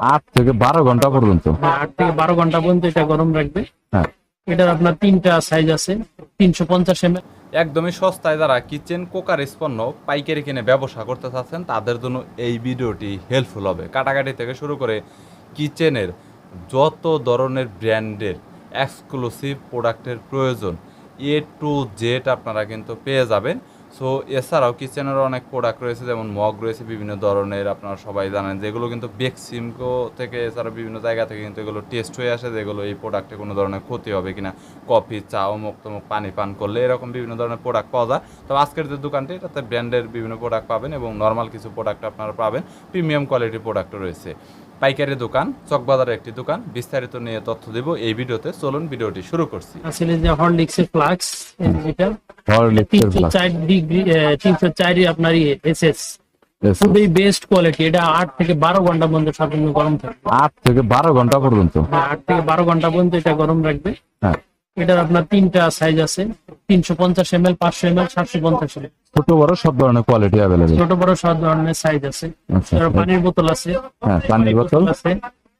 আট থেকে বারো ঘণ্টা পর্যন্ত। আট থেকে বারো ঘণ্টা পর্যন্ত এটা গরম রাখবে। হ্যাঁ। এটার আপনার তিনটা সাইজ আছে তিনশো পঞ্চাশ এম একদমই সস্তায় যারা কিচেন কোকার পণ্য পাইকারি কিনে ব্যবসা করতে চাচ্ছেন তাদের জন্য এই ভিডিওটি হেল্পফুল হবে। কাটাকাটি থেকে শুরু করে কিচেনের যত ধরনের ব্র্যান্ডের এক্সক্লুসিভ প্রোডাক্টের প্রয়োজন এ টু জেড আপনারা কিন্তু পেয়ে যাবেন। সো এছাড়াও কিচেনের অনেক প্রোডাক্ট রয়েছে, যেমন মগ রয়েছে বিভিন্ন ধরনের, আপনারা সবাই জানেন, যেগুলো কিন্তু বেক্সিমকো থেকে, এছাড়া বিভিন্ন জায়গা থেকে কিন্তু এগুলো টেস্ট হয়ে আসে, যেগুলো এই প্রোডাক্টে কোনো ধরনের ক্ষতি হবে কিনা। কফি চা, অমুক তমুক পানি পান করলে এরকম বিভিন্ন ধরনের প্রোডাক্ট পাওয়া যায়। তবে আজকের যে দোকানটি, এটাতে ব্র্যান্ডের বিভিন্ন প্রোডাক্ট পাবেন এবং নর্মাল কিছু প্রোডাক্ট আপনারা পাবেন। প্রিমিয়াম কোয়ালিটির প্রোডাক্টও রয়েছে। পাইকারি দোকান, চকবাজারের একটি দোকান, বিস্তারিত নিয়ে তথ্য দেব এই ভিডিওতে। চলুন ভিডিওটি শুরু করছি। ফ্লাক্স তিনশো চারই আপনার এস এস খুবই বেস্ট কোয়ালিটি এটা আট থেকে বারো ঘণ্টা পর্যন্ত সম্পূর্ণ গরম থাকবে। আট থেকে বারো ঘণ্টা পর্যন্ত? হ্যাঁ, আট থেকে বারো ঘণ্টা পর্যন্ত এটা গরম রাখবে। হ্যাঁ। এটার আপনার তিনটা সাইজ আছে তিনশো পঞ্চাশ এম এল পাঁচশো এম এল সাতশো পঞ্চাশ এম ছোট বড় সব ধরনের কোয়ালিটি অ্যাভেলেবেল ছোট বড় সব ধরনের সাইজ আছে। আচ্ছা। পানির বোতল আছে। হ্যাঁ পানির বোতল? আছে।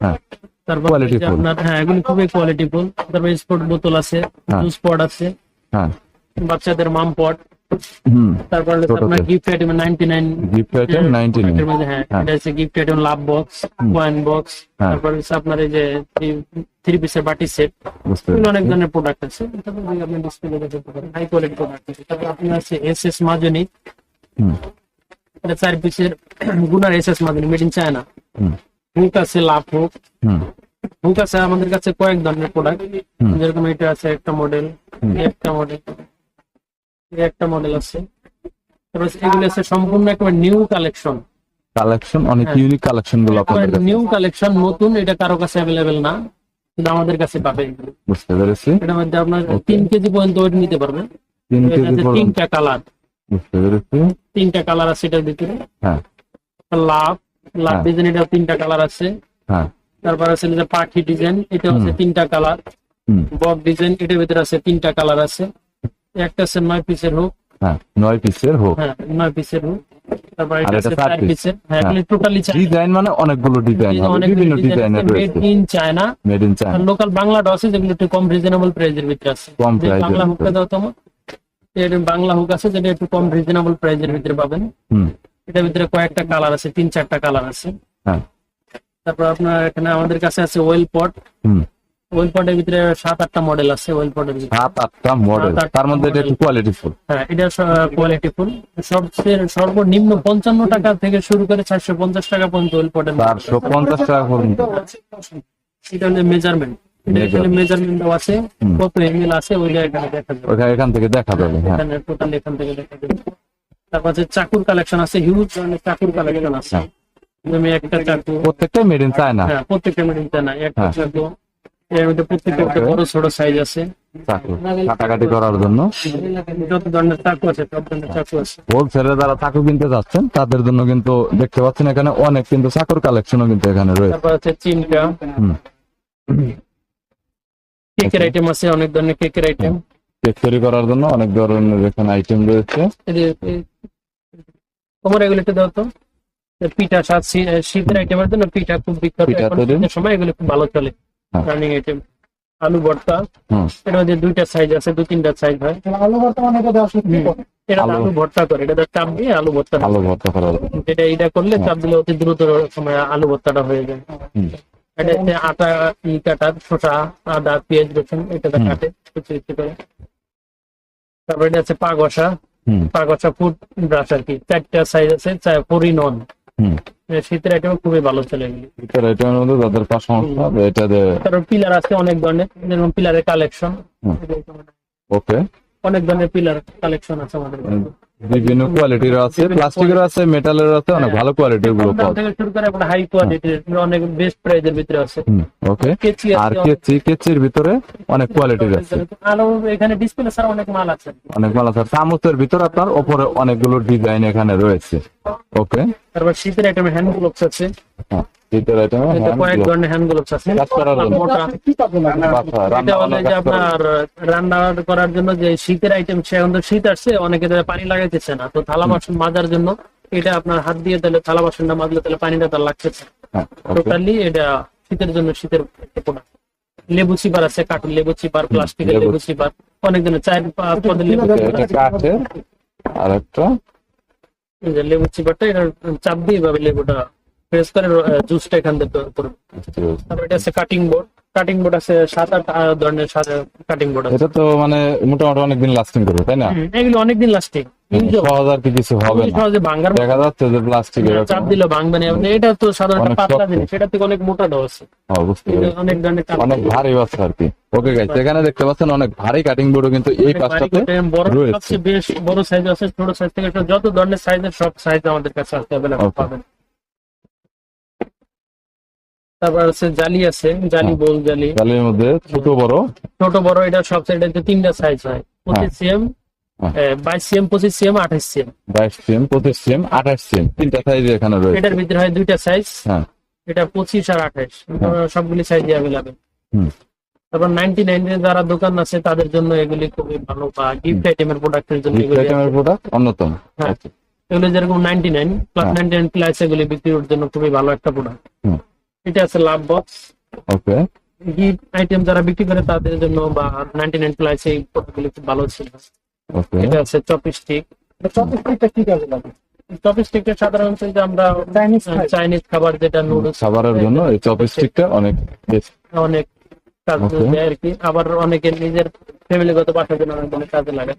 হ্যাঁ। তারপর. আপনার হ্যাঁ এগুলি খুবই কোয়ালিটি ফুল তারপর স্পোর্ট বোতল আছে হ্যাঁ। জুস পট আছে। হ্যাঁ। বাচ্চাদের মাম পট হুম। তারপর হচ্ছে ছোটদের। আপনার gift item ninety nine gift item ninety nine মধ্যে হ্যাঁ। হ্যাঁ। এটা হচ্ছে gift item love box coin box হ্যাঁ। তারপর হচ্ছে আপনার এই যে থ্রি পিসের বাটি সেট বুঝতে এগুলো পেরেছি। অনেক ধরনের প্রোডাক্ট আছে। তারপর যদি আপনি ডিসপ্লে দেখতে পারেন। হাই কোয়ালিটি প্রোডাক্ট আছে। তারপর আপনার আছে এস এস মাজনি। হুম। এটা চার পিসের গুনার এস এস মাজনি মেড ইন চায়না হুম। হুক আছে লাভ হুক হুম। হুক আছে আমাদের কাছে কয়েক ধরনের প্রোডাক্ট হুম। যেরকম এটা আছে একটা মডেল একটা মডেল একটা মডেল আছে। তারপর এগুলো আছে সম্পূর্ণ একেবারে নিউ কালেকশন কালেকশন অনেক। ইউনিক কালেকশনগুলো আপনাদের কাছে। নিউ কালেকশন নতুন এটা কারও কাছে না কিন্তু আমাদের কাছে পাবে বুঝতে পেরেছি। এটার মধ্যে আপনার কেজি পর্যন্ত ওয়েট নিতে পারবেন। তিন কেজি পর্যন্ত। তিনটা কালার বুঝতে পেরেছি। তিনটা কালার আছে এটার ভিতরে। হ্যাঁ। লাভ লাভ। ডিজাইন এটা তিনটা কালার আছে। হ্যাঁ। তারপর আছে যে পাখি ডিজাইন এটা হচ্ছে তিনটা কালার বক ডিজাইন এটার ভিতরে আছে তিনটা কালার আছে। একটা আছে নয় পিসের হোক হ্যাঁ নয় পিসের হোক হ্যাঁ নয় পিসের হোক তারপর এটা এটা আছে চার চার পিসের হ্যাঁ হ্যাঁ। টোটালি ডিজাইন মানে অনেকগুলো ডিজাইন হবে বিভিন্ন ডিজাইনের made in China made in China local Bangla আছে যেগুলো একটু কম রিজনেবল প্রাইজের ভিতরে আছে। কম বাংলা। হুকটা দাও তোমার। এর বাংলা হুক আছে যেটা একটু কম রিজনেবল প্রাইজের ভিতরে পাবেন। হুম। এটার ভিতরে কয়েকটা কালার আছে তিন চারটা কালার আছে। হ্যাঁ। তারপর আপনার এখানে আমাদের কাছে আছে ওয়েল পট হুম। ওয়েল পটের ভিতরে সাত আটটা মডেল আছে ওয়েল পটের ভিতরে। সাত আটটা মডেল তার মধ্যে এটা একটু কোয়ালিটি ফুল হ্যাঁ এটা কোয়ালিটি ফুল সবচেয়ে সর্বনিম্ন পঞ্চান্ন টাকা থেকে শুরু করে চারশো পঞ্চাশ টাকা পর্যন্ত ওয়েল পটের চারশো পঞ্চাশ টাকা পর্যন্ত। এটা হলো মেজারমেন্ট মেজারমেন্ট আছে। কত এমএল আছে ওইটা এখানে দেখা যাবে। এখান থেকে দেখা যাবে হ্যাঁ। এখানে টোটাল এখান থেকে দেখা যাবে। তারপর চাকুর কালেকশন আছে হিউজ ধরনের চাকুর কালেকশন আছে। হ্যাঁ। একটা চাকু। প্রত্যেকটা মেড ইন চায়না হ্যাঁ প্রত্যেকটা মেডিনটা না একটা হ্যাঁ। চাকু। এর মধ্যে প্রত্যেকটা একটা বড় ছোট সাইজ আছে। চাকু। কাটাকাটি করার জন্য। যত ধরনের চাকু আছে সব ধরনের চাকু আছে। হোলসেলে যারা চাকু কিনতে যাচ্ছেন তাদের জন্য কিন্তু দেখতে পাচ্ছেন এখানে অনেক কিন্তু চাকুর কালেকশনও কিন্তু এখানে রয়েছে। তারপর আছে চিনকা কেকের আইটেম আছে অনেক ধরনের কেকের আইটেম কেক তৈরি করার জন্য অনেক ধরনের এখানে আইটেম রয়েছে। তোমার এগুলো একটু দাও তো। পিঠা সাত শীতের আইটেমের জন্য পিঠা খুব বিখ্যাত। সময় এগুলো খুব ভালো চলে। রানিং আইটেম আলু ভর্তা এর মধ্যে দুইটা সাইজ আছে দু তিনটা সাইজ হয়। আলু ভর্তা অনেক এটা আলু- আলু ভর্তা করে এটা চাপ দিয়ে আলু ভর্তা হয়। আলু ভর্তা জন্য যেটা এটা করলে চাপ দিলে অতি দ্রুত সময় আলু ভর্তাটা হয়ে যায়। এটা হচ্ছে আটা ই কাটা শসা আদা পেঁয়াজ রসুন এটা কাটে কুচি কুচি করে। তারপরে এটা আছে পাগসা হুম। পাগসা ফুড ব্রাশ আর কি। চারটা সাইজ আছে ফোরি নন হুম। শীতের আইটেম খুবই ভালো চলে শীতের আইটেমের মধ্যে যাদের পা সমস্যা এটা পিলার আছে অনেক ধরনের যেমন পিলারের কালেকশন ওকে অনেক ধরনের পিলার কালেকশন আছে আমাদের বিভিন্ন কোয়ালিটির আছে প্লাস্টিকের আছে মেটালের আছে অনেক ভালো কোয়ালিটিরগুলো পাওয়া থেকে শুরু করে আপনার হাই কোয়ালিটির অনেক বেস্ট প্রাইজের ভিতরে আছে। ওকে কেচি আর কেচি কেচির ভিতরে অনেক কোয়ালিটির আছে। আরও এখানে ডিসপ্লে ছাড়া অনেক মাল আছে। অনেক মাল আছে। চামচের ভিতরে আপনার ওপরে অনেকগুলো ডিজাইন এখানে রয়েছে। ওকে তারপর শীতের আইটেমে হ্যান্ড গ্লোভস আছে। হ্যাঁ। ভিতরে আইটেমে কয়েক ধরনের হ্যান্ড গ্লোভস আছে। মোটা এটা হলে যে আপনার রান্না করার জন্য যে শীতের আইটেম সে এখন তো শীত আসছে অনেকে পানি লাগাইতেছে না। তো থালা বাসন মাজার জন্য এটা আপনার হাত দিয়ে তাহলে থালা বাসনটা মাজলে তাহলে পানিটা তার লাগতেছে। হ্যাঁ টোটালি এটা শীতের জন্য শীতের লেবু চিপার আছে কাঠের লেবু চিপার প্লাস্টিকের লেবু লেবু চিপার অনেক ধরনের পাঁচ পদের লেবু আর একটা লেবু চিপারটা এটা চাপ দিয়ে এভাবে লেবুটা প্রেস করে জুসটা এখান থেকে করবে তারপর এটা আছে কাটিং বোর্ড কাটিং বোর্ড আছে সাত আট ধরনের কাটিং বোর্ড আছে। এটা তো মানে মোটামুটি অনেকদিন লাস্টিং করবে তাই না? এগুলো অনেকদিন লাস্টিং সহজ আর কি কিছু হবে না। সহজে ভাঙ্গার দেখা যাচ্ছে যে প্লাস্টিক চাপ দিলে ভাঙবে না। মানে এটা তো সাধারণত অনেক পাতলা শক্ত। জিনিস সেটা থেকে অনেক মোটা আছে। পেরেছি। অনেক ধরনের অনেক ভারী বাচ্চা আর কি। ওকে গাইস এখানে দেখতে পাচ্ছেন অনেক ভারী কাটিং বোর্ডও কিন্তু এই রয়েছে। বেশ বড় সাইজ আছে ছোট সাইজ থেকে যত ধরনের সাইজের সব সাইজ আমাদের কাছে আছে অ্যাভেলেবল. পাবেন। তারপর আছে জালি আছে জালি হ্যাঁ। বল জালি। জালির মধ্যে ছোট বড়? ছোট বড় এটা সব সাইডে তিনটা সাইজ হয়। পঁচিশ সিএম হ্যাঁ। বাইশ সিএম পঁচিশ সিএম আঠাশ সিএম বাইশ সিএম পঁচিশ সিএম আঠাশ সিএম তিনটা সাইজ এখানে রয়েছে। এটার ভিতরে হয় দুইটা সাইজ হ্যাঁ। এটা পঁচিশ আর আঠাশ। সবগুলি সাইজ অ্যাভেলেবেল হুম। তারপর নাইনটি নাইন যারা দোকান আছে তাদের জন্য এগুলি খুবই ভালো বা গিফট আইটেমের প্রোডাক্টের জন্য গিফট আইটেমের প্রোডাক্ট অন্যতম। হ্যাঁ। এগুলো যেরকম নাইনটি নাইন প্লাস হ্যাঁ। নাইনটি নাইন প্লাস এগুলি বিক্রির জন্য খুবই ভালো একটা প্রোডাক্ট। এটা আছে love box okay gift item যারা বিক্রি করে তাদের জন্য বা নাইনটি নাইন প্লাস এই প্রোডাক্টগুলি খুব ভালো ছিল। ওকে এটা আছে চপস্টিক চপস্টিকটা কি কাজে লাগে? চপস্টিকটা সাধারণত যে আমরা চাইনিজ চাইনিজ খাবার যেটা নুডলস খাবারের জন্য এই চপস্টিকটা অনেক। অনেক কাজ. দেয় আর কি। আবার অনেকে নিজের ফ্যামিলিগত বাসার জন্য অনেক ধরনের কাজে লাগে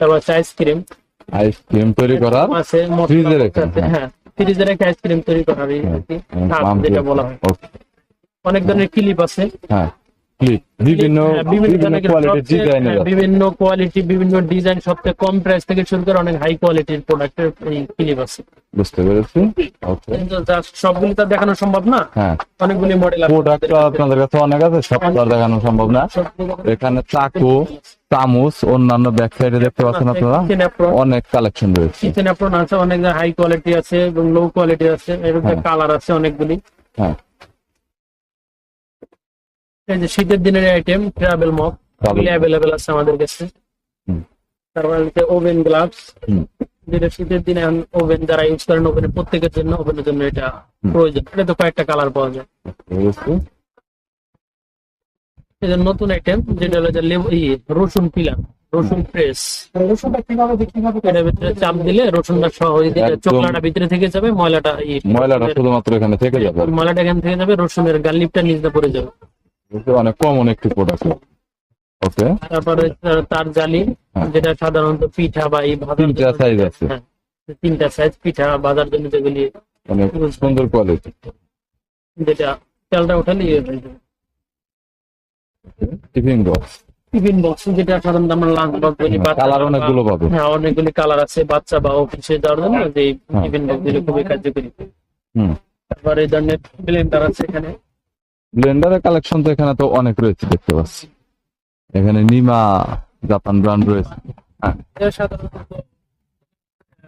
তারপর আছে আইসক্রিম আইসক্রিম তৈরি করার আছে ফ্রিজে রেখে, আছে, হ্যাঁ। হ্যাঁ ফ্রিজে রেখে আইসক্রিম তৈরি করার এই আর কি হাব পাম্প যেটা বলা হয়। অনেক ধরনের ক্লিপ আছে। হ্যাঁ। ক্লিপ বিভিন্ন হ্যাঁ, বিভিন্ন বিভিন্ন কোয়ালিটির সবচেয়ে- হ্যাঁ, বিভিন্ন কোয়ালিটি বিভিন্ন ডিজাইন সবচেয়ে কম প্রাইস থেকে শুরু করে অনেক হাই কোয়ালিটির প্রোডাক্টের এই ক্লিপ আছে। বুঝতে পেরেছি। ওকে সবগুলি তো দেখানো সম্ভব না? হ্যাঁ। অনেকগুলি মডেল আছে। প্রোডাক্ট আপনাদের কাছে অনেক আছে সব তো দেখানো সম্ভব না। এখানে চাকু চামচ অন্যান্য ব্যাক সাইডে দেখতে পাচ্ছেন আপনারা। অনেক কালেকশন রয়েছে। কিচেন অ্যাপ্রন আছে অনেক হাই কোয়ালিটি আছে এবং লো কোয়ালিটি আছে। এর হ্যাঁ। কালার আছে অনেকগুলি। হ্যাঁ। এই যে শীতের দিনের আইটেম ট্রাভেল মগ Travel এগুলি অ্যাভেলেবেল আছে আমাদের কাছে। তারপর হচ্ছে ওভেন গ্লাভস যেটা শীতের দিনে ওভেন যারা ইউজ করেন ওভেনের প্রত্যেকের জন্য ওভেনের জন্য এটা প্রয়োজন। এটা তো কয়েকটা কালার পাওয়া যায়। এটা নতুন আইটেম যেটা হলো যে রসুন পিলার রসুন প্রেস রসুনটা কীভাবে বিক্রি হবে ভিতরে চাপ দিলে রসুনটা সহ ওই দিকে একদম। ভিতরে থেকে যাবে ময়লাটা ময়লাটা শুধুমাত্র এখানে থেকে যাবে। ময়লাটা এখান থেকে যাবে রসুনের গালিপটা নিচে পড়ে যাবে। অনেক কমন একটি প্রোডাক্ট ওকে? তারপরে তার- জালি হ্যাঁ। যেটা সাধারণত পিঠা বা এই তিনটা size আছে। হ্যাঁ, তিনটা সাইজ পিঠা বাজার জন্য যেগুলি অনেক সুন্দর কোয়ালিটি যেটা হয়ে যাবে। টিফিন বক্স টিফিন বক্স যেটা সাধারণত আমরা লাঞ্চ বক্স বলি কালার অনেকগুলো পাবে। হ্যাঁ অনেকগুলি কালার আছে বাচ্চা বা অফিসে যাওয়ার জন্য যে। টিফিন বক্সগুলো খুবই কার্যকরী। হুম। তারপরে এই ধরনের ব্লেন্ডার আছে এখানে। ব্লেন্ডারের কালেকশন তো এখানে তো অনেক রয়েছে দেখতে পাচ্ছি। এখানে নিমা জাপান ব্র্যান্ড রয়েছে। হ্যাঁ। সাধারণত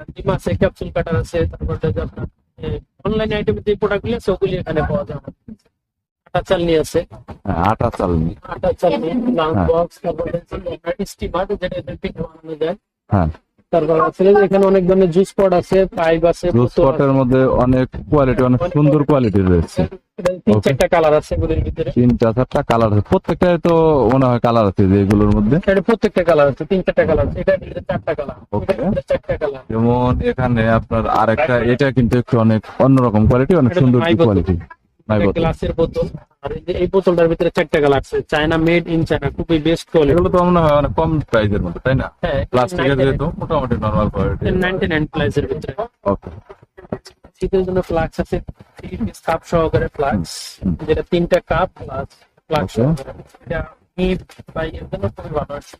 ডিম আছে ক্যাপসুল কাটার আছে তারপর অনলাইন যে আছে ওগুলি এখানে পাওয়া যায় আটা চালনি আছে। হ্যাঁ, আটা চালনি। আটা চালনি লাঞ্চ হ্যাঁ। বক্স তারপর স্টিমার যেটা এদের পিঠা বানানো যায়। হ্যাঁ। তারপর আছে এখানে অনেক ধরনের জুস পট আছে পাইপ আছে জুস বোতল মধ্যে অনেক কোয়ালিটি অনেক সুন্দর কোয়ালিটি রয়েছে। তিন চারটা কালার আছে এগুলির ভিতরে। তিনটা চারটা কালার আছে। প্রত্যেকটাই তো মনে হয় কালার আছে যে এগুলোর মধ্যে। এটা প্রত্যেকটা কালার আছে তিন চারটা কালার আছে। এটা চারটা কালার. চারটা কালার যেমন এখানে আপনার আরেকটা এটা কিন্তু একটু অনেক অন্যরকম কোয়ালিটি অনেক সুন্দর কোয়ালিটি গ্লাসের বোতল আর এই যে এই বোতলটার ভিতরে চারটা কালার আছে চায়না মেড ইন চায়না খুবই বেস্ট কোয়ালিটি এগুলো তো মনে হয় অনেক কম প্রাইসের মধ্যে তাই না? হ্যাঁ প্লাস্টিকের যেহেতু মোটামুটি নর্মাল কোয়ালিটি নাইনটি নাইন প্রাইসের ভিতরে। ওকে শীতের জন্য ফ্লাক্স আছে থ্রি পিস কাপ সহকারে ফ্লাক্স হুম। যেটা তিনটা কাপ প্লাস ফ্লাক্স Okay. সহকারে। এটা হিপ বা এর জন্য খুবই ভালো আছে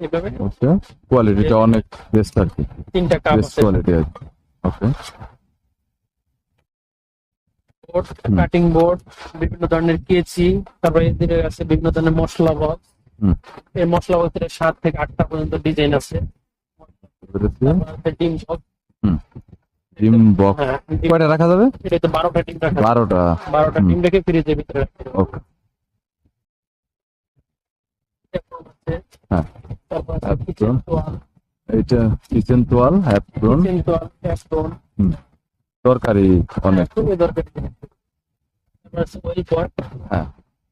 এভাবে। ওকে কোয়ালিটিটা অনেক বেস্ট আর কি। তিনটা কাপ বেস্ট আছে। কোয়ালিটি আর কি। ওকে বোর্ড কাটিং বোর্ড বিভিন্ন ধরনের কেচি তারপরে এদের আছে বিভিন্ন ধরনের মশলা বক্স এই মশলা বক্সের সাত থেকে আটটা পর্যন্ত ডিজাইন আছে। ডিম বক্স ডিম বক্স হ্যাঁ কয়টা রাখা যাবে? এটা তো বারোটা ডিম রাখা বারোটা। বারোটা হুম। ডিম রেখে ফ্রিজের ভিতরে ওকে হ্যাঁ। তারপর Apron. কিচেন তোয়াল তোয়াল অনেক। খুবই দরকারি পট হ্যাঁ।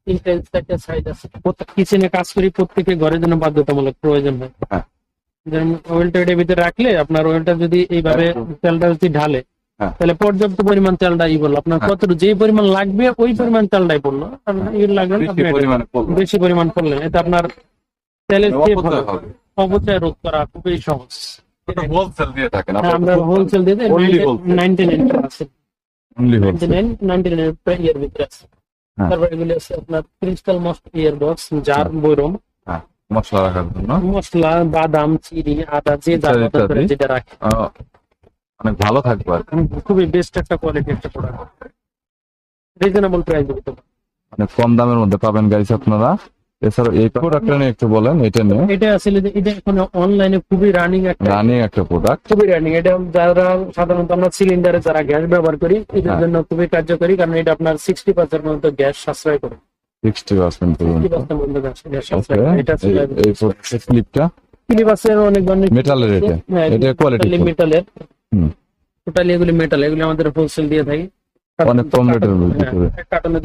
ইন্টেন্স সাইজ আছে। প্রত্যেক কিচেনে কাজ করি প্রত্যেকে ঘরের জন্য বাধ্যতামূলক প্রয়োজন হয়। হ্যাঁ। যেমন ওয়েলটা এটার ভিতরে রাখলে আপনার ওয়েলটা যদি এইভাবে তেলটা যদি ঢালে হ্যাঁ। তাহলে পর্যাপ্ত পরিমাণ তেলটা ই বলল। আপনার হ্যাঁ। কত যে পরিমাণ লাগবে ওই পরিমাণ তেলটাই পড়ল। বেশি এটা- পরিমাণে বেশি পরিমাণ পড়লেন। এটা আপনার তেলের চেয়ে অপচয় ভালো। অপচয় রোধ করা খুবই সহজ। ওটা দিয়ে থাকেন আমরা হোলসেল দিয়ে Only নাইনটি নাইন আছে। নাইনটি নাইন নাইনটি নাইন ইয়ের ভিতরে আছে। হ্যাঁ। তারপর এগুলি আছে আপনার ক্রিস্টাল মস্ট ইয়ার বক্স জার বৈরম মশলা রাখার জন্য। মশলা বাদাম চিনি আদা যে ইত্যাদি। যেটা রাখে। অনেক ভালো থাকবে আর খুবই বেস্ট একটা কোয়ালিটি একটা প্রোডাক্ট রিজনেবল প্রাইস দিতে অনেক কম দামের মধ্যে পাবেন গাইস আপনারা। এছাড়াও এই প্রোডাক্টটা নিয়ে একটু বলেন এটা নিয়ে। এটা আসলে যে এটা এখন অনলাইনে খুবই রানিং একটা রানিং একটা প্রোডাক্ট খুবই রানিং এটা যারা সাধারণত আমরা সিলিন্ডারে যারা গ্যাস ব্যবহার করি এদের হ্যাঁ। জন্য খুবই কার্যকরী কারণ এটা আপনার সিক্সটি পার্সেন্ট পর্যন্ত গ্যাস সাশ্রয় করে। সিক্সটি পার্সেন্ট পর্যন্ত। গ্যাস সাশ্রয় এটা এই ক্লিপটা সিলিবাসের অনেক ধরনের মেটালের এটা? হ্যাঁ, এটা কোয়ালিটি মেটালের হুম। টোটালি এগুলি মেটাল এগুলি আমাদের হোলসেল দিয়ে থাকি। অনেক কম রেটের ভিতরে হ্যাঁ, কার্টনে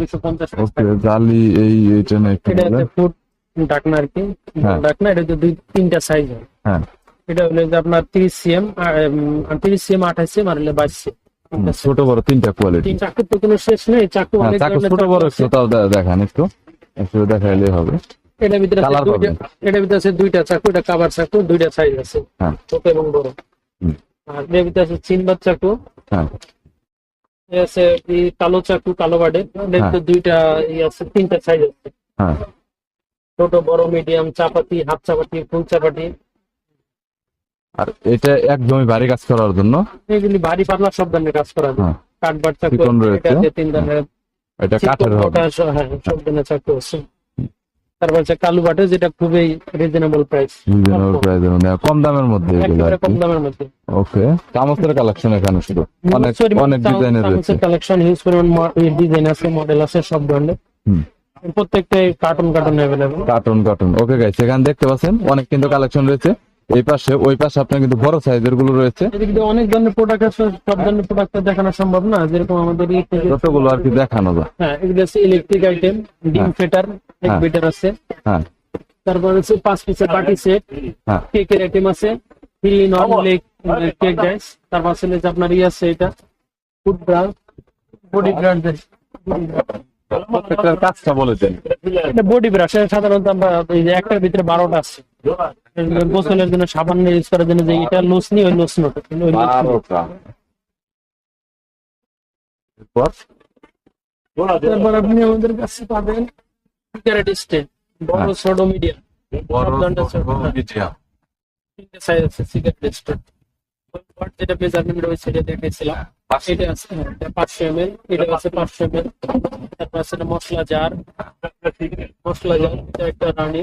ওকে জালি এই এটা নিয়ে একটু এটা ফুড ডাকনা আর কি। হ্যাঁ। ডাকনা এটা দুই তিনটা সাইজ হয়। হ্যাঁ। এটা হলো যে আপনার তিরিশ সিএম তিরিশ সিএম আঠাশ সিএম আর হলো বাইশ সিএম ছোট বড় তিনটা কোয়ালিটি তিন চাকুর তো কোনো শেষ নেই চাকু হ্যাঁ অনেক চাকু ছোট বড়। একটু তাও দেখান একটু। একটু দেখাইলে হবে। এটার ভিতরে দুইটা ভিতরে আছে দুইটা চাকু এটা কাবার চাকু দুইটা সাইজ আছে। হ্যাঁ। ছোট এবং বড়। আর এর ভিতরে আছে চিনবার চাকু। হ্যাঁ। আছে এই কালো চাকু কালো বাডে এর দুইটা আছে তিনটা সাইজ আছে। হ্যাঁ। ছোট বড় মিডিয়াম চাপাতি হাফ চাপাতি ফুল চাপাতি। আর এটা একদমই ভারী কাজ করার জন্য? এগুলি ভারী পাতলা সব ধরনের কাজ করা যায়। কাঠ কাঠবার চাকু এটা তিন ধরনের এটা কাঠের হবে। হ্যাঁ সব ধরনের চাকু আছে। তারপর হচ্ছে কালু বাটে যেটা খুবই রিজনেবল প্রাইস রিজনেবল প্রাইসের মধ্যে কম দামের মধ্যে একেবারে কম দামের মধ্যে। ওকে চামচের কালেকশন এখানে শুধু। অনেক অনেক ডিজাইনের রয়েছে। কালেকশন হিউজ পরিমাণ ডিজাইন আছে মডেল আছে সব ধরনের প্রত্যেকটাই cartoon cartoon available cartoon cartoon okay guys এখানে দেখতে পাচ্ছেন অনেক কিন্তু কালেকশন রয়েছে। এই পাশে ওই পাশে আপনার কিন্তু বড় সাইজেরগুলো রয়েছে। অনেক ধরনের প্রোডাক্ট আছে সব ধরনের প্রোডাক্ট দেখানো সম্ভব না যেরকম আমাদের যতগুলো আর কি দেখানো যায়। হ্যাঁ এগুলো আছে ইলেকট্রিক আইটেম ডিম। ফেটার এক। বিটার আছে। হ্যাঁ। তারপর হচ্ছে পাঁচ পিসের পার্টি সেট হ্যাঁ। কেকের আইটেম আছে three in leg cake guys তারপর আছে যে আপনার ইয়ে আছে এটা ফুড ব্রান্ড বডি ব্রান্ড প্রত্যেকটার কাজটা বলেছেন এটা বডি ব্রাশ সাধারণত আমরা এই যে একটার ভিতরে বারোটা আছে। গোসলের জন্য সাবান ইউজ করার জন্য যে এটা লুস ওই লুস বারোটা। তারপর আপনি আমাদের কাছে পাবেন সিগারেট স্ট্যান্ড বড় হ্যাঁ। ছোট মিডিয়াম বড় ছোট, ছোট। তিনটে সাইজ আছে সিগারেট যেটা মেজারমেন্ট রয়েছে সেটা দেখেছিলাম এটা আছে হ্যাঁ, পাঁচশো এম এল এটা আছে পাঁচশো এম এল তারপর আছে মশলা জার। মশলা জার এটা একটা রানি।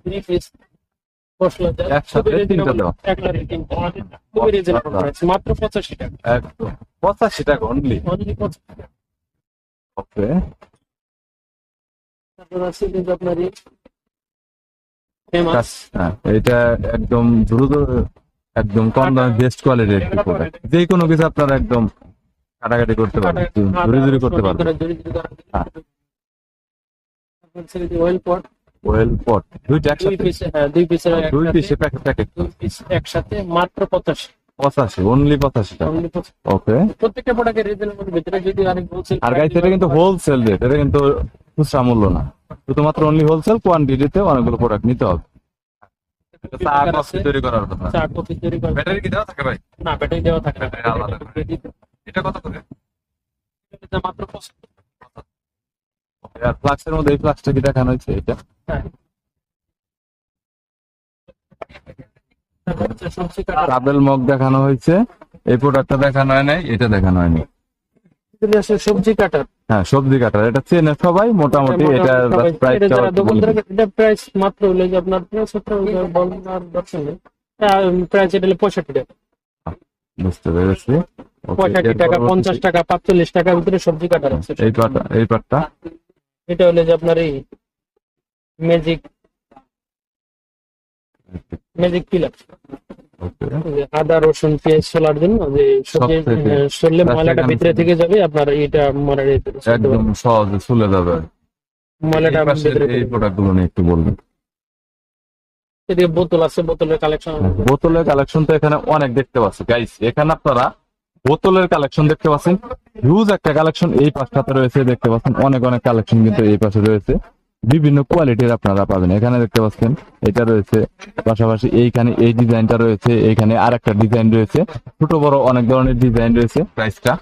থ্রি পিস মশলা জার। খুবই তিনটা reasonable, দেওয়া। একবারে তিনটা। খুবই রিজনেবল প্রাইস মাত্র পঁচাশি টাকা। পঁচাশি টাকা অনলি অনলি পঁচাশি টাকা। ওকে। তারপর আছে কিন্তু আপনার ফেমাস হ্যাঁ এটা একদম দ্রুত একদম কম দামে বেস্ট কোয়ালিটির একটি প্রোডাক্ট যে কোনো কিছু আপনারা একদম কাটাকাটি করতে পারবেন ধরে ধরে করতে পারবেন। পট ওয়েল পট দুইটা একসাথে? দুই পিসের দুই একসাথে- প্যাকেট প্যাকেট একসাথে মাত্র পঁচাশি। পঁচাশি অনলি পঁচাশি টাকা। ওকে প্রত্যেকটা প্রোডাক্টের রিজনেবল ভিতরে যদি আরেক হোলসেল আর গাইস এটা কিন্তু হোলসেল রেট এটা কিন্তু খুচরা মূল্য না। শুধুমাত্র অনলি হোলসেল কোয়ান্টিটিতে অনেকগুলো প্রোডাক্ট নিতে হবে। তৈরি করার জন্য চা কফি তৈরি করে ব্যাটারি কি দেওয়া থাকে ভাই? না ব্যাটারি দেওয়া থাকে না ব্যাটারি আলাদা করে। এটা কত করে? এটা মাত্র 75 আর ফ্লাক্সের মধ্যে এই ফ্লাক্সটা কি দেখানো হয়েছে এটা? হ্যাঁ। মগ দেখানো হয়েছে। এই প্রোডাক্টটা দেখানো হয় নাই এটা দেখানো হয়নি। এগুলি আছে সবজি কাটার। হ্যাঁ সবজি কাটার। এটা চেনে সবাই মোটামুটি এটা প্রাইস এটা প্রাইস মাত্র হলো যে আপনার বলার দরকার নেই প্রাইস এটা হলো পঁয়ষট্টি টাকা। বুঝতে পেরেছি। পঁয়ষট্টি টাকা পঞ্চাশ টাকা পাঁচচল্লিশ টাকার ভিতরে সবজি কাটার আছে। এই পাটটা এই পাটটা। এটা হলো যে আপনার এই ম্যাজিক ম্যাজিক পিলার আদা রসুন পেঁয়াজ সোলার জন্য যে। হ্যাঁ, সরলে ময়লাটা ভিতরে থেকে যাবে আপনার এটা ময়লাটা একদম সহজে চলে যাবে। ময়লাটা এই পাশের ভিতরে এই প্রোডাক্টগুলো নিয়ে একটু বলবেন। এদিকে বোতল আছে বোতলের কালেকশন বোতলের কালেকশন তো এখানে অনেক দেখতে পাচ্ছি। গাইস এখানে আপনারা বোতলের কালেকশন দেখতে পাচ্ছেন। হিউজ একটা কালেকশন এই পাশটাতে রয়েছে দেখতে পাচ্ছেন। অনেক অনেক কালেকশন কিন্তু এই পাশে রয়েছে। বিভিন্ন কোয়ালিটির আপনারা পাবেন। এখানে দেখতে পাচ্ছেন এটা রয়েছে পাশাপাশি এইখানে এই ডিজাইনটা রয়েছে এইখানে আর একটা ডিজাইন রয়েছে ছোট বড় অনেক ধরনের ডিজাইন রয়েছে প্রাইসটা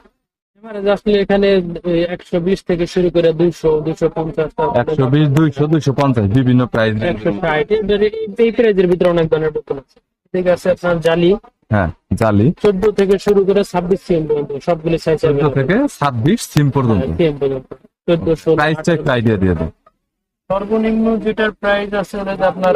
আসলে এখানে একশো বিশ থেকে শুরু করে দুইশো দুইশো পঞ্চাশ একশো বিশ দুইশো দুইশো পঞ্চাশ বিভিন্ন প্রাইস একশো ষাট এই প্রাইজের ভিতরে অনেক ধরনের বোতল আছে। ঠিক আছে আপনার জালি। হ্যাঁ জালি। চোদ্দ থেকে শুরু করে ছাব্বিশ সিএম পর্যন্ত সবগুলি সাইজ থেকে ছাব্বিশ সিম পর্যন্ত। চোদ্দ প্রাইসটা একটু আইডিয়া দিয়ে দেন সর্বনিম্ন যেটার প্রাইস আছে হলো যে আপনার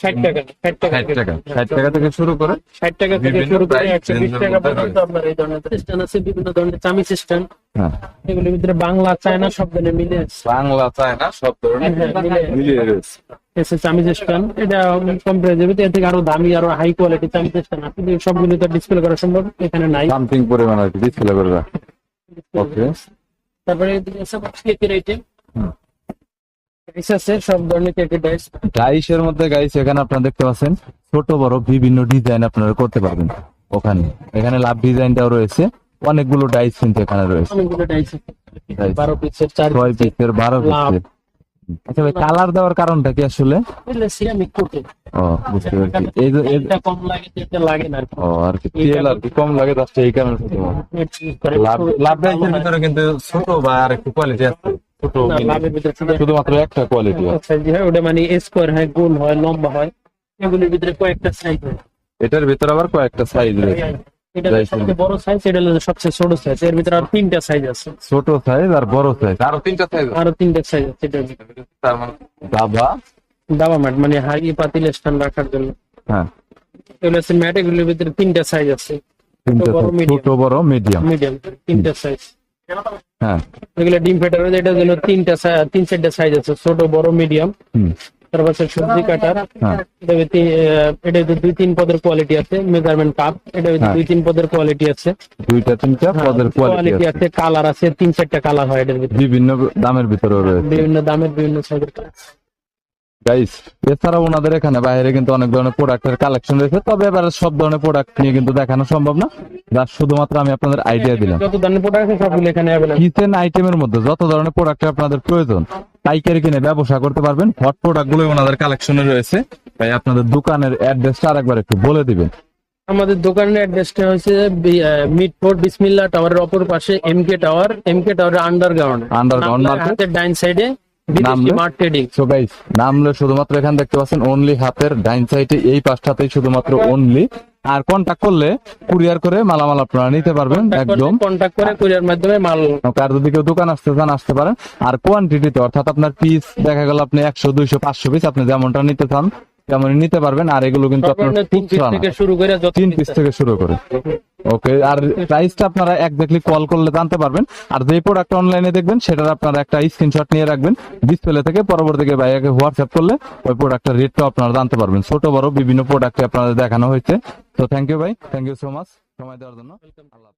ষাট টাকা ষাট টাকা ষাট টাকা ষাট টাকা থেকে শুরু করে ষাট টাকা থেকে শুরু করে একশো বিশ টাকা পর্যন্ত আপনার এই ধরনের স্ট্যান্ড আছে বিভিন্ন ধরনের চামি স্ট্যান্ড হ্যাঁ। এগুলোর ভিতরে বাংলা চায়না সব ধরনের মিলে আছে। বাংলা চায়না সব ধরনের হ্যাঁ, মিলে- মিলিয়ে রয়েছে এসে স্ট্যান্ড এটা কম এর থেকে আরও দামি আরও হাই কোয়ালিটি চামি স্ট্যান্ড আপনি সবগুলো তো ডিসপ্লে করা সম্ভব এখানে নাই। সামথিং পরিমাণ আর কি ডিসপ্লে করে রাখ। ওকে তারপরে এদিকে কেকের আইটেম হুম। আছে সব ধরনের কেকের ডাইস ডাইসের মধ্যে গাইস এখানে আপনারা দেখতে পাচ্ছেন ছোট বড় বিভিন্ন ডিজাইন আপনারা করতে পারবেন ওখানে। এখানে লাভ ডিজাইনটাও রয়েছে অনেকগুলো ডাইস কিন্তু এখানে রয়েছে। অনেকগুলো ডাইস বারো পিসের চার ছয় পিসের বারো পিসের আচ্ছা ভাই কালার দেওয়ার কারণটা কি আসলে? সিরামিক কোটে ও বুঝতে পারছি। এই যে এটা কম লাগে তো লাগে না ও আর কি তেল আর কি কম লাগে তার এই কারণে লাভ লাভ ডাইসের ভিতরে কিন্তু ছোট বা আর একটু কোয়ালিটি আছে। ছোট শুধুমাত্র একটা কোয়ালিটি সাইজ হয় ওটা মানে স্কোয়ার হয় গোল হয় লম্বা হয়। এগুলির ভিতরে কয়েকটা সাইজ হয়। এটার ভিতরে আবার কয়েকটা সাইজ রয়েছে। সবচেয়ে বড় সাইজ এটা হলো সবচেয়ে ছোট সাইজ এর ভিতরে আর তিনটা সাইজ আছে। ছোট সাইজ আর বড় সাইজ আরও তিনটা সাইজ আরও তিনটা সাইজ আছে এটার ভিতরে। তার মানে দাবা। দাবা ম্যাট মানে হাই পাতিল স্ট্যান্ড রাখার জন্য। হ্যাঁ। এগুলো আছে ম্যাট এগুলোর ভিতরে তিনটা সাইজ আছে। ছোট বড় মিডিয়াম মিডিয়াম তিনটা সাইজ হ্যাঁ। এগুলো ডিম ফেটার এটার জন্য তিনটা তিন চারটা সাইজ আছে ছোট বড় মিডিয়াম তারপর সবজি কাটার। হ্যাঁ। এটা হচ্ছে, দুই তিন পদের কোয়ালিটি আছে মেজারমেন্ট কাপ এটা হচ্ছে হ্যাঁ। দুই তিন পদের কোয়ালিটি আছে। দুইটা তিনটা পদের কোয়ালিটি আছে। আছে কালার আছে তিন চারটা কালার হয় এটার বিভিন্ন দামের ভিতরে রয়েছে। বিভিন্ন দামের বিভিন্ন সাইজের গাইস এছাড়াও ওনাদের এখানে বাইরে কিন্তু অনেক ধরনের প্রোডাক্টের কালেকশন রয়েছে তবে এবারে সব ধরনের প্রোডাক্ট নিয়ে কিন্তু দেখানো সম্ভব না। যার শুধুমাত্র আমি আপনাদের আইডিয়া দিলাম। যত ধরনের প্রোডাক্ট আছে সবগুলো এখানে অ্যাভেলেবল কিচেন আইটেমের মধ্যে যত ধরনের প্রোডাক্ট আপনাদের প্রয়োজন পাইকারি কিনে ব্যবসা করতে পারবেন। হট প্রোডাক্টগুলো ওনাদের কালেকশনে রয়েছে। তাই আপনাদের দোকানের অ্যাড্রেসটা আরেকবার একটু বলে দিবেন। আমাদের দোকানের অ্যাড্রেসটা হচ্ছে মিটফোর্ট বিসমিল্লা টাওয়ারের অপর পাশে এমকে টাওয়ার এমকে টাওয়ারের আন্ডারগ্রাউন্ড market? হাতের ডাইন সাইডে নামলে? শুধুমাত্র এখানে দেখতে পাচ্ছেন অনলি হাতের ডাইন সাইডে এই শুধুমাত্র অনলি আর কন্টাক্ট করলে কুরিয়ার করে মালামাল আপনারা নিতে পারবেন একদম। কন্ট্যাক্ট করে কুরিয়ার মাধ্যমে মাল কার যদি কেউ দোকান আসতে চান আসতে পারেন। আর কোয়ান্টিটিতে অর্থাৎ আপনার পিস দেখা গেল আপনি একশো দুইশো পাঁচশো পিস আপনি যেমনটা নিতে চান তেমনই নিতে পারবেন আর এগুলো কিন্তু আপনার তিন পিস থেকে শুরু করে তিন পিস থেকে শুরু করে। ওকে আর প্রাইসটা আপনারা একজাক্টলি কল করলে জানতে পারবেন। আর যে প্রোডাক্ট অনলাইনে দেখবেন সেটার আপনারা একটা স্ক্রিনশট নিয়ে রাখবেন। ডিসপ্লে থেকে পরবর্তীকে ভাইয়াকে হোয়াটসঅ্যাপ করলে ওই প্রোডাক্টের রেটটা আপনারা জানতে পারবেন। ছোট বড় বিভিন্ন প্রোডাক্টে আপনাদের দেখানো হয়েছে। তো থ্যাংক ইউ ভাই থ্যাংক ইউ সো মাচ সময় দেওয়ার জন্য। আল্লাহ